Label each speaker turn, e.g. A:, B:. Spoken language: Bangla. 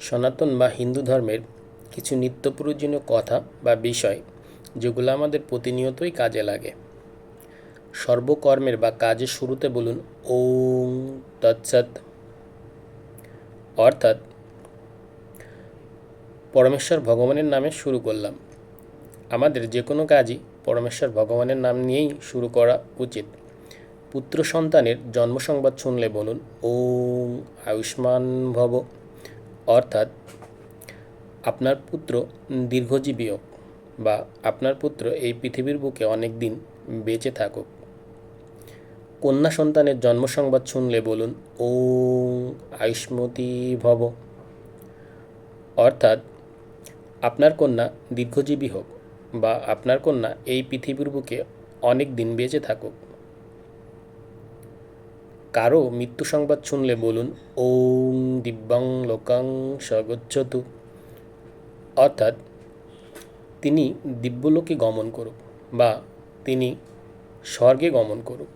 A: সনাতন বা হিন্দু ধর্মের কিছু নিত্য প্রয়োজনীয় কথা বা বিষয় যেগুলো আমাদের প্রতিনিয়তই কাজে লাগে। সর্বকর্মের বা কাজের শুরুতে বলুন ওং তৎসৎ। অর্থাৎ পরমেশ্বর ভগবানের নামে শুরু করলাম। আমাদের যে কোনো কাজই পরমেশ্বর ভগবানের নাম নিয়েই শুরু করা উচিত। পুত্র সন্তানের জন্ম সংবাদ শুনলে বলুন ওং আয়ুষ্মান ভব। অর্থাৎ আপনার পুত্র দীর্ঘজীবী হোক বা আপনার পুত্র এই পৃথিবীর বুকে অনেক দিন বেঁচে থাকুক। কন্যা সন্তানের জন্ম সংবাদ শুনলে বলুন, ওং আয়ুষ্মতী ভব। অর্থাৎ আপনার কন্যা দীর্ঘজীবী হোক বা আপনার কন্যা এই পৃথিবীর বুকে অনেক দিন বেঁচে থাকুক। কারও মৃত্যু সংবাদ শুনলে বলুন, ওং দিব্যাং লোকাং স্বগচ্ছতু। অর্থাৎ তিনি দিব্যলোকে গমন করুক বা তিনি স্বর্গে গমন করুক।